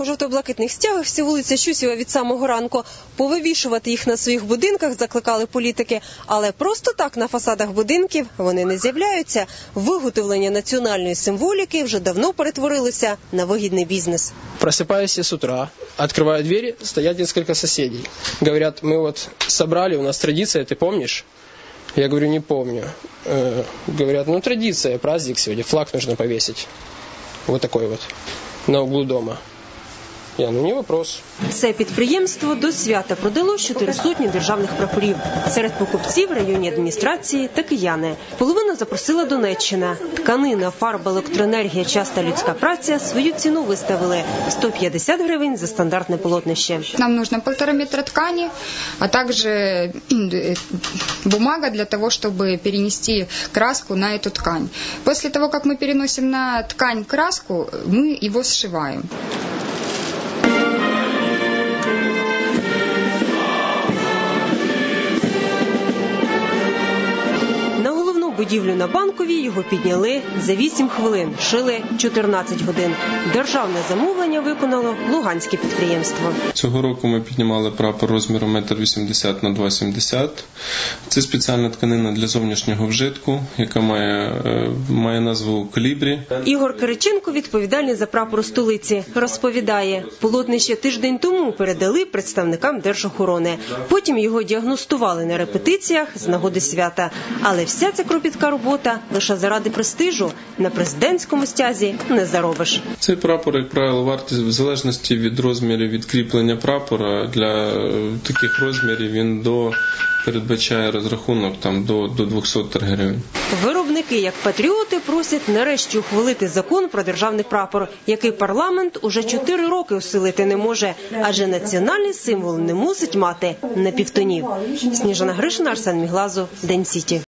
У жовто-блакитних стягах всі вулиця Щусєва від самого ранку. Повивішувати їх на своїх будинках закликали політики, але просто так на фасадах будинків вони не з'являються. Виготовлення національної символіки вже давно перетворилося на вигідний бізнес. Просыпаюсь я с утра, открываю двери, стоят несколько соседей. Говорят, мы вот собрали, у нас традиция, ты помнишь? Я говорю, не помню. Э, Говорят, ну традиция, праздник сегодня, флаг нужно повесить. Вот такой вот, на углу дома. Я, ну не вопрос. Це підприємство до свята продало чотири сотні державних прапорів. Серед покупців районні адміністрації та кияни. Половина запросила Донеччина. Тканина, фарба, електроенергія, час та людська праця свою ціну виставили 150 гривень за стандартне полотнище. Нам нужно полтора метра ткани, а также м, э, бумага для того, чтобы перенести краску на эту ткань. После того, как мы переносим на ткань краску, мы его сшиваем. Будівлю на банковій його підняли за 8 хвилин, шили 14 годин. Державне замовлення виконало луганське підприємство. Цього року ми піднімали прапор розміром 1,80 на 2,70. Це спеціальна тканина для зовнішнього вжитку, яка має, е, має назву колібрі. Ігор Кириченко, відповідальний за прапор столиці, розповідає, полотнище тиждень тому передали представникам держохорони. Потім його діагностували на репетиціях з нагоди свята. Але вся ця кропітка робота лише заради престижу на президентському стязі не заробиш. Цей прапор, як правило, вартість в залежності від розмірів відкріплення прапора. Для е, таких розмірів він до передбачає розрахунок там до, до 200 гривень. Виробники, як патріоти, просять нарешті ухвалити закон про державний прапор, який парламент уже чотири роки усилити не може, адже національний символ не мусить мати напівтонів. Сніжана Гришина, Арсен Міглазов, День Сіті.